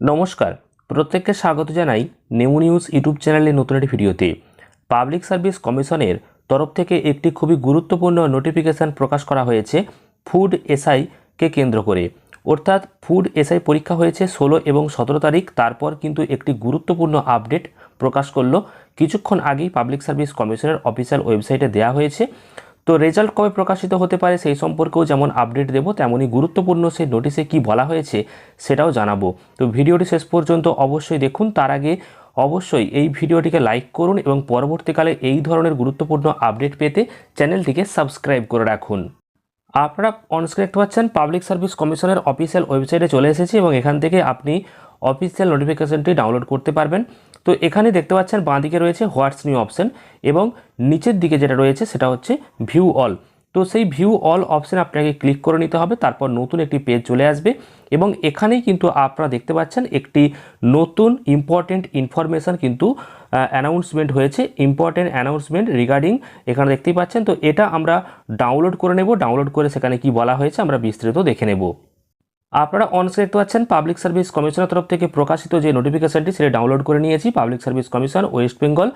নমস্কার, প্রত্যেককে স্বাগত জানাই নেমু নিউজ ইউটিউব চ্যানেলের নতুন একটি ভিডিওতে। পাবলিক সার্ভিস কমিশনের তরফ থেকে একটি খুবই গুরুত্বপূর্ণ নোটিফিকেশান প্রকাশ করা হয়েছে ফুড এসআইকে কেন্দ্র করে। অর্থাৎ ফুড এসআই পরীক্ষা হয়েছে ষোলো এবং সতেরো তারিখ, তারপর কিন্তু একটি গুরুত্বপূর্ণ আপডেট প্রকাশ করল। কিছুক্ষণ আগেই পাবলিক সার্ভিস কমিশনের অফিসিয়াল ওয়েবসাইটে দেওয়া হয়েছে তো রেজাল্ট কবে প্রকাশিত হতে পারে সেই সম্পর্কেও যেমন আপডেট দেবো, তেমনই গুরুত্বপূর্ণ সেই নোটিশে কি বলা হয়েছে সেটাও জানাব। তো ভিডিওটি শেষ পর্যন্ত অবশ্যই দেখুন। তার আগে অবশ্যই এই ভিডিওটিকে লাইক করুন এবং পরবর্তীকালে এই ধরনের গুরুত্বপূর্ণ আপডেট পেতে চ্যানেলটিকে সাবস্ক্রাইব করে রাখুন। আপনারা অনস্ক্রিন দেখতে পাচ্ছেন পাবলিক সার্ভিস কমিশনের অফিসিয়াল ওয়েবসাইটে চলে এসেছি এবং এখান থেকে আপনি অফিসিয়াল নোটিফিকেশনটি ডাউনলোড করতে পারবেন। তো এখানে দেখতে পাচ্ছেন বাঁ দিকে রয়েছে হোয়াটস নিউ অপশন এবং নিচের দিকে যেটা রয়েছে সেটা হচ্ছে ভিউ অল তো সেই ভিউ অল অপশান আপনাকে ক্লিক করে নিতে হবে, তারপর নতুন একটি পেজ চলে আসবে এবং এখানেই কিন্তু আপনারা দেখতে পাচ্ছেন একটি নতুন ইম্পর্টেন্ট ইনফরমেশান কিন্তু অ্যানাউন্সমেন্ট হয়েছে ইম্পর্টেন্ট অ্যানাউন্সমেন্ট রিগার্ডিং এখানে দেখতেই পাচ্ছেন। তো এটা আমরা ডাউনলোড করে নেব ডাউনলোড করে সেখানে কি বলা হয়েছে আমরা বিস্তারিত দেখে নেব। আপনারা অনস্ক্রিন দেখতে পাচ্ছেন পাবলিক সার্ভিস কমিশনের তরফ থেকে প্রকাশিত যে নোটিফিকেশনটি সেটা ডাউনলোড করে নিয়েছি। Public service commission West Bengal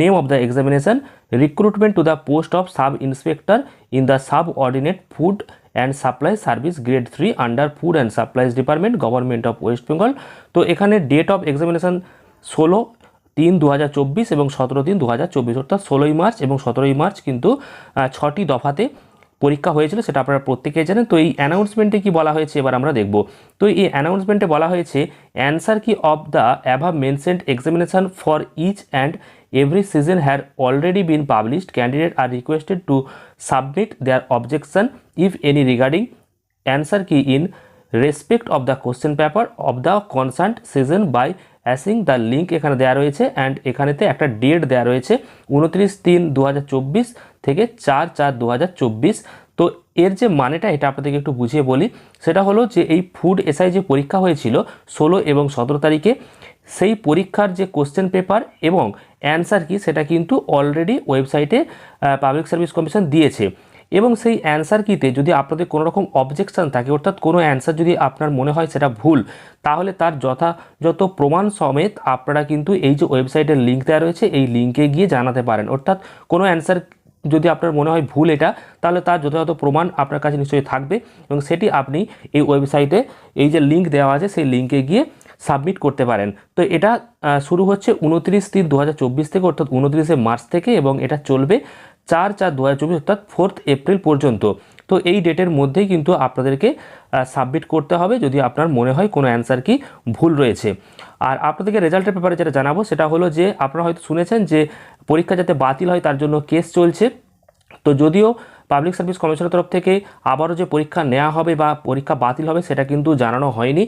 name of the examination recruitment to the post of sub inspector in the subordinate food and supply service grade three under food and supplies department government of West Bengal তো এখানে date of examination ষোলো তিন দু এবং সতেরো তিন দু অর্থাৎ ষোলোই মার্চ এবং সতেরোই মার্চ কিন্তু ছটি দফাতে পরীক্ষা হয়েছিল, সেটা আপনারা প্রত্যেকেই জানেন। তো এই অ্যানাউন্সমেন্টে কি বলা হয়েছে এবার আমরা দেখব। তো এই অ্যানাউন্সমেন্টে বলা হয়েছে answer key of the above mentioned examination for each and every session has already been published candidate are requested to submit their objection if any regarding answer key in respect of the question paper of the concerned session by accessing the link এখানে দেওয়া রয়েছে and এখানেতে একটা date দেওয়া রয়েছে উনত্রিশ তিন দু থেকে চার চার দু তো এর যে মানেটা এটা আপনাদেরকে একটু বুঝিয়ে বলি, সেটা হলো যে এই ফুড এসআই যে পরীক্ষা হয়েছিল ষোলো এবং সতেরো তারিখে, সেই পরীক্ষার যে কোশ্চেন পেপার এবং অ্যান্সার কি সেটা কিন্তু অলরেডি ওয়েবসাইটে পাবলিক সার্ভিস কমিশন দিয়েছে। এবং সেই অ্যান্সার কিতে যদি আপনাদের কোনো রকম অবজেকশন থাকে, অর্থাৎ কোনো অ্যান্সার যদি আপনার মনে হয় সেটা ভুল, তাহলে তার যথাযথ প্রমাণ সমেত আপনারা কিন্তু এই যে ওয়েবসাইটের লিঙ্ক দেওয়া রয়েছে, এই লিঙ্কে গিয়ে জানাতে পারেন। অর্থাৎ কোনো অ্যান্সার যদি আপনার মনে হয় ভুল এটা, তাহলে তার যথাযথ প্রমাণ আপনার কাছে নিশ্চয়ই থাকবে এবং সেটি আপনি এই ওয়েবসাইটে এই যে লিঙ্ক দেওয়া আছে, সেই লিঙ্কে গিয়ে সাবমিট করতে পারেন। তো এটা শুরু হচ্ছে উনত্রিশ তিন দু থেকে, অর্থাৎ উনত্রিশে মার্চ থেকে এবং এটা চলবে চার চার দু হাজার চব্বিশ অর্থাৎ ফোর্থ এপ্রিল পর্যন্ত। তো এই ডেটের মধ্যেই কিন্তু আপনাদেরকে সাবমিট করতে হবে যদি আপনার মনে হয় কোনো অ্যান্সার কি ভুল রয়েছে। আর আপনাদেরকে রেজাল্টের ব্যাপারে যেটা জানাব সেটা হলো যে, আপনারা হয়তো শুনেছেন যে পরীক্ষা যাতে বাতিল হয় তার জন্য কেস চলছে। তো যদিও পাবলিক সার্ভিস কমিশনের তরফ থেকে আবারও যে পরীক্ষা নেওয়া হবে বা পরীক্ষা বাতিল হবে সেটা কিন্তু জানানো হয়নি।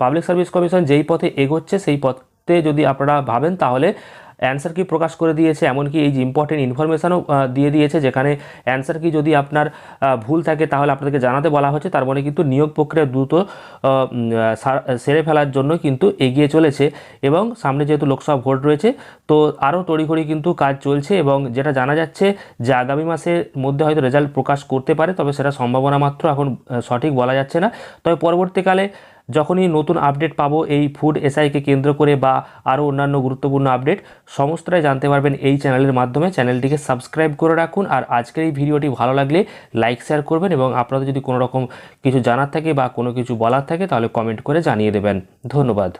পাবলিক সার্ভিস কমিশন যেই পথে এগোচ্ছে সেই পথে যদি আপনারা ভাবেন তাহলে অ্যান্সার কি প্রকাশ করে দিয়েছে, এমনকি এই যে ইম্পর্টেন্ট ইনফরমেশানও দিয়ে দিয়েছে, যেখানে অ্যান্সার কি যদি আপনার ভুল থাকে তাহলে আপনাদেরকে জানাতে বলা হচ্ছে, তার মানে কিন্তু নিয়োগ প্রক্রিয়া দ্রুত সেরে ফেলার জন্য কিন্তু এগিয়ে চলেছে এবং সামনে যেহেতু লোকসভা ভোট রয়েছে, তো আরও তড়িঘড়ি কিন্তু কাজ চলছে এবং যেটা জানা যাচ্ছে যে আগামী মাসের মধ্যে হয়তো রেজাল্ট প্রকাশ করতে পারে, তবে সেটা সম্ভাবনা মাত্র এখন সঠিক বলা যাচ্ছে না। তবে পরবর্তীকালে যখনই নতুন আপডেট পাবো, এই ফুড এসআইকে কেন্দ্র করে বা আরও অন্যান্য গুরুত্বপূর্ণ আপডেট সমস্তটাই জানতে পারবেন এই চ্যানেলের মাধ্যমে। চ্যানেলটিকে সাবস্ক্রাইব করে রাখুন আর আজকের এই ভিডিওটি ভালো লাগলে লাইক শেয়ার করবেন এবং আপনাদের যদি কোনো রকম কিছু জানার থাকে বা কোনো কিছু বলার থাকে, তাহলে কমেন্ট করে জানিয়ে দেবেন। ধন্যবাদ।